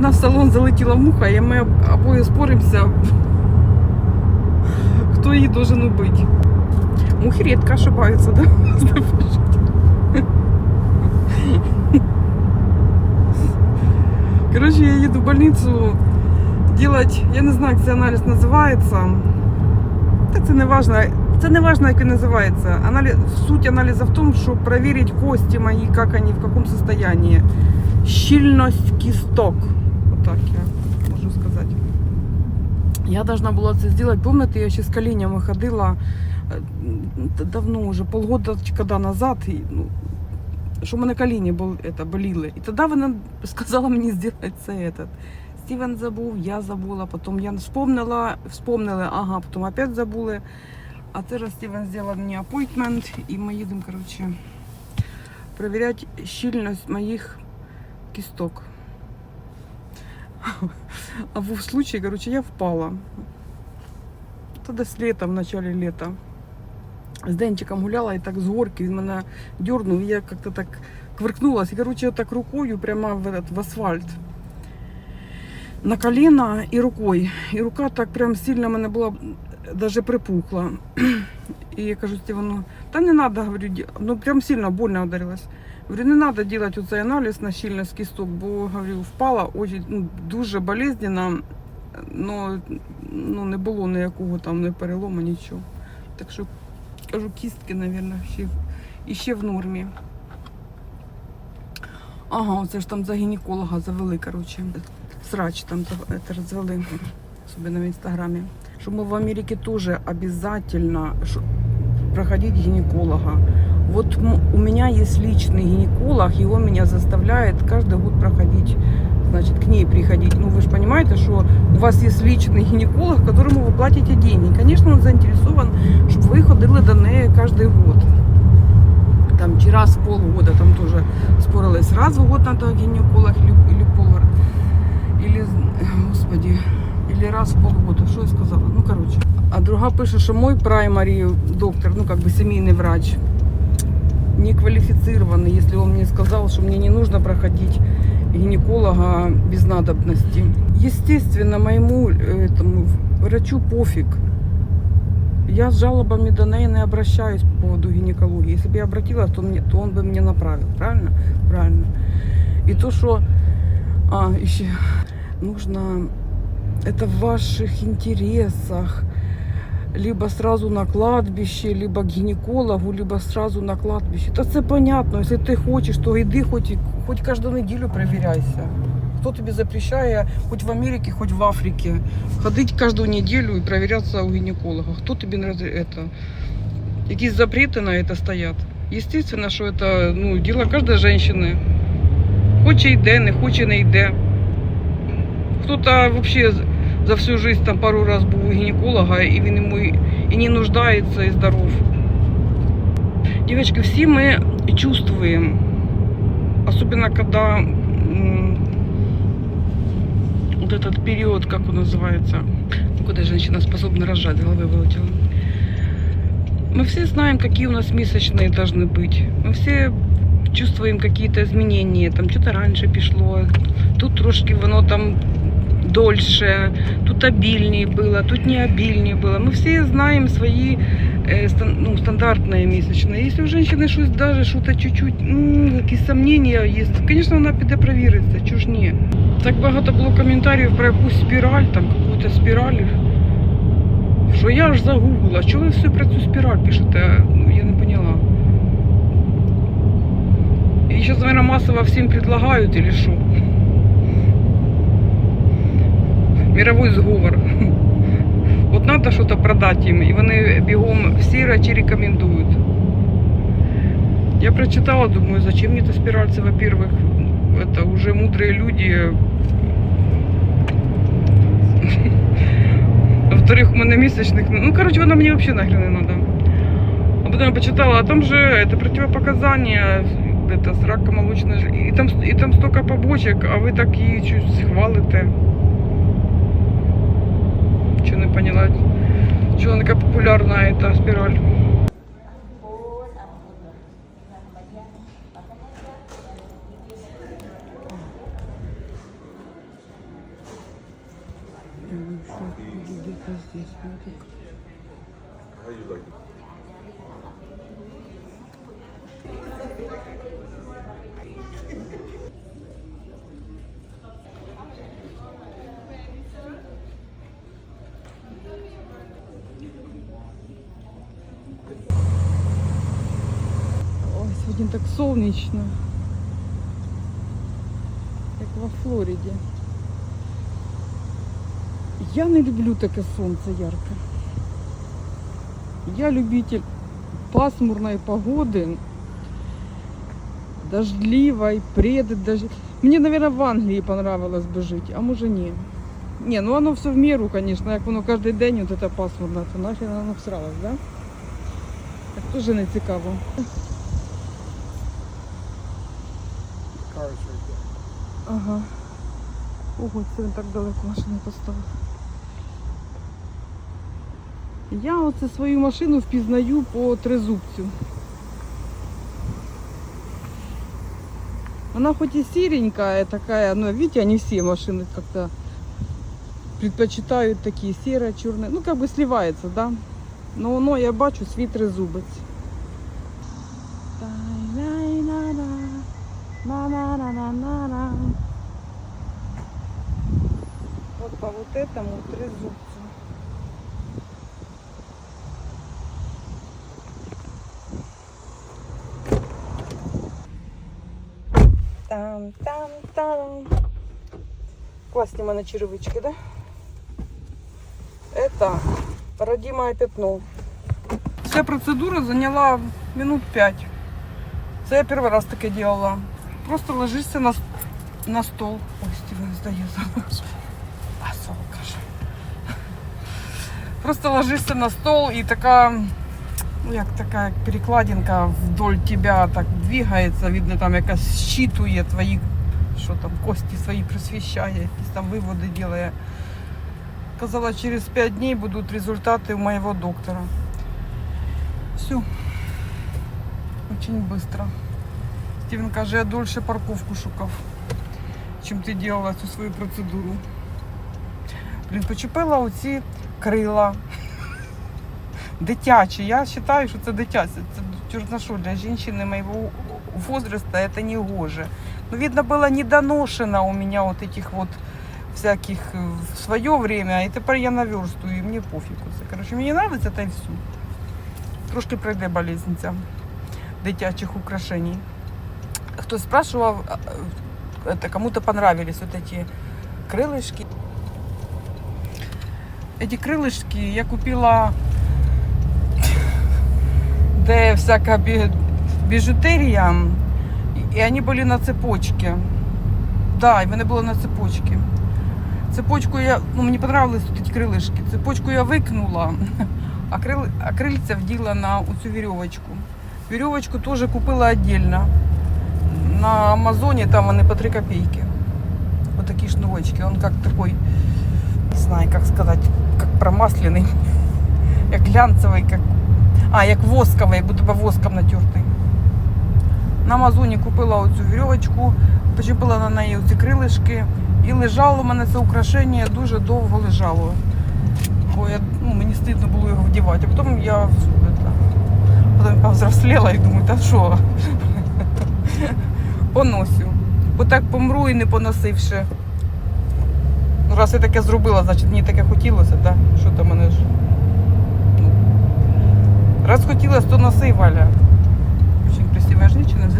одна в салон залетіла муха, і ми обоє споримося, хто її должен убити. Мухи редко ошибаются, да? Короче, я еду в больницу делать, я не знаю, як цей аналіз називається. Та це не важно. Це не важно, як він називається. Аналіз, суть аналізу в тому, щоб перевірити кості мої, як вони, в якому состоянии. Щільність кісток. Отак я можу сказати. Я должна була це зробити. Пам'ятаєте, я ще з коленями ходила е, давно вже, полгода назад. І, ну, що в мене коліні боліли. І тоді вона сказала мені зробити це. Этот. Стівен забув, я забула, потім я вспомнила, вспомнили, ага, потім опять забули. А зараз Стівен зробив мені апойтмент, і ми їдемо, коротше, перевіряти щільність моїх кісток. А в случае, короче, я впала. Тогда с лета, в начале лета. З Денчиком гуляла і так з горки він мене дернув, я як-то так кверкнулась. І, короче, так рукою прямо в, этот, в асфальт. На колено і рукою. І рука так прям сильно мене була, даже припухла. І я кажу Стівану, та не надо, говорю, ну прям сильно больно ударилась. Говорю, не надо делать оцей аналіз на щільність кісток, бо говорю, впала очень, ну, дуже болезненно, но ну, не було ніякого там не перелому, нічого. Так що кажу, кістки, мабуть, ще, в- і ще в нормі. Ага, оце ж там за гінеколога завели, коротше. Срач там це розвели собі в інстаграмі. Що ми в Америці теж обов'язково проходить гинеколога. Вот м- у меня есть личный гинеколог, и он меня заставляет каждый год проходить, значит, к ней приходить. Ну, вы же понимаете, что у вас есть личный гинеколог, которому вы платите деньги. Конечно, он заинтересован, чтобы вы ходили до неї каждый год. Там чи раз в полгода, там тоже спорились, раз в год надо гинеколог или, или пол, или, господи, или раз в полгода. Что я сказала? Ну, короче. А друга пише, що мой праймарі доктор, ну, как бы семейный врач, не квалифицированный, если он мне сказал, что мне не нужно проходить гинеколога без надобности. Естественно, моему э, этому врачу пофиг. Я с жалобами до неї не обращаюсь по поводу гинекологии. Если бы я обратилась, то, мне, то он бы мне направил. Правильно? Правильно. И то, что а, еще нужно это в ваших интересах либо сразу на кладбище, либо к гинекологу, либо сразу на кладбище. Та це понятно, якщо ти хочеш, то йди хоч, хоч кожну неділю перевіряйся. Хто тобі запрещає, хоч в Америці, хоч в Африці, ходити кожну неділю і перевірятися у гінеколога. Хто тобі не роз- это, якісь запрети на це стоять? Естественно, що це ну, діло кожної жінки. Хоче йде, не хоче не йде. Хто-то взагалі за всю жизнь там пару раз був у гінеколога, і він йому і і не нуждається, і здоров. Девочки, всі ми чувствуємо, особенно когда м, вот этот период, как он называется, ну, когда женщина способна рожать, с головы вылетела. Мы все знаем, какие у нас месячные должны быть. Мы все чувствуем какие-то изменения. Там что-то раньше пішло, тут трошки воно там дольше, тут обильнее было, тут не обильнее было. Мы все знаем свои э, стан- ну, стандартные месячные. Если у женщины щось даже что-то чуть-чуть, м, якісь сомнения є, конечно, вона піде провіриться, чого ж ні. Так багато було коментарів про якусь спіраль, там какую-то спіраль. Що я аж загуглила, що ви все про цю спіраль пишете? Ну, я не поняла. І зараз, наверное, массово всім предлагають или що? Мировой сговор. От надо что-то продать їм, і вони бігом всі речі рекомендують. Я прочитала, думаю, зачем мне эта спираль? Это, во-первых, это уже мудрые люди. Во-вторых, у мене місячних. Ну, короче, вона мені вообще нахрен не надо. А потом я почитала, а там же это противопоказания, это с раком молочной железы. И там, и там столько побочек, а ви так її чуть хвалите. поняла, что она такая популярная, эта спираль. Здесь, так. How you like it? Ой, сьогодні так сонячно. Як во Флориді. Я не люблю таке сонце ярке. Я любитель пасмурной погоды, дождливой, пред дождь. Мне, наверное, в Англии понравилось бы жить, а може ні. Не, ну оно все в меру, конечно, як воно кожен день от это пасмурно, то нахрен воно всралось, да? Так теж не цікаво. Cars right there. Ага. Ого, це він так далеко машину поставив. Я оце свою машину впізнаю по тризубцю. Она хоть и серенькая такая, но видите, они все машины как-то предпочитают такие серые, черные. Ну, как бы сливается, да? Но воно, я бачу, свій тризубець. На-на-на-на-на-на. Вот по вот этому трезубцу. Там, там, там. Классные черевички, да? Это родимое пятно. Вся процедура заняла минут пять. Це я перший раз таке делала Просто ложишься на, с- на стол. Ой, Стівен здає зараз. А, солка ж. Просто ложишься на стол і така, ну як така як перекладинка вдоль тебя так двигається. Видно, там якась щитує твої, що там, кості свої просвіщає, якісь там виводи делає. Казала, через 5 днів будуть результати у моєго доктора. Все. Очень быстро. Стівен каже, я дольше парковку шукав, чим ти робила цю свою процедуру. Блін, почепила оці крила. Дитячі. Я вважаю, що це дитяче. Це чорно що, для жінки моего возраста это не гоже. Ну, видно, было недоношено у меня вот этих вот всяких э, в свое время, і тепер я наверстую, і мені пофігу. Це, коротше, мені подобається та й все. Трошки пройде болезнь ця дитячих украшений. Хтось спрашивал, а, э, это кому-то понравились вот эти крылышки. Эти крылышки я купила, де всяка бі- біжутерія, і вони були на цепочці. Да, і вони були на цепочці. Цепочку я, ну мені понравились тут ці крилишки. Цепочку я викинула, а, крил, а крильця вділа на цю вірьовочку. Веревочку тоже купила отдельно. На Амазоне там они по 3 копейки. Вот такие шнурочки. Он как такой, не знаю, как сказать, как промасленный. Як глянцевий, як... А, як восковий, як будто бы воском натертий. На Амазоні купила оцю вірьовочку, почепила на неї оці крилишки. І лежало у мене це украшення, дуже довго лежало. Бо я, ну, мені стидно було його вдівати. А потім я это, Потім повзросліла і думаю, та що? Поносю. Бо так помру і не поносивши. Ну, раз я таке зробила, значить мені таке хотілося, так? Що там мене ж. Ну. Раз хотілося, то носи, Валя. Очень красивая женщина в.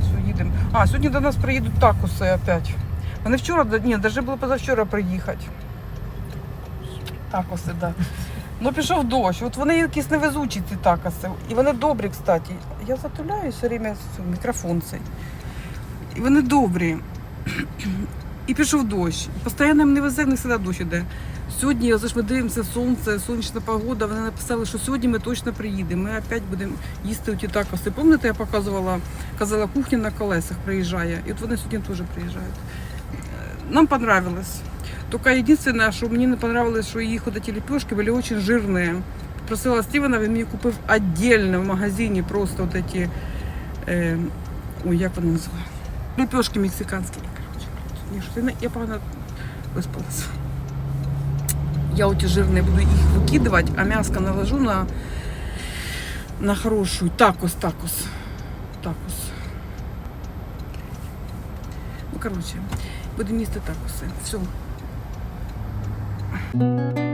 Все, їдемо. А, сьогодні до нас приїдуть такуси опять. Вони вчора, ні, навіть було позавчора приїхати. Такоси, так. Да. Ну пішов дощ. От вони якісь невезучі ці такоси. І вони добрі, кстати. Я затуляю все время мікрофон цей. І вони добрі. І пішов дощ. Постійно їм не везе, в них завжди дощ іде. Сьогодні, ось ми дивимося сонце, сонячна погода. Вони написали, що сьогодні ми точно приїдемо. Ми опять будемо їсти ті такоси. Пам'ятаєте, я показувала, казала, кухня на колесах приїжджає. І от вони сьогодні теж приїжджають. Е, Нам понравилось. Только единственное, что мне не понравилось, что их вот эти лепешки были очень жирные. Просила Стивена, він мені купив отдельно в магазині просто вот эти, е, ой, як вони називають? Лепешки мексиканські. Короче, ні, що ти не- я погано виспалася. Я оті жирні буду їх викидувати, а м'яско наложу на, на хорошу такос, такос. Такос. Ну, коротше, будемо їсти такоси. Все. Thank you.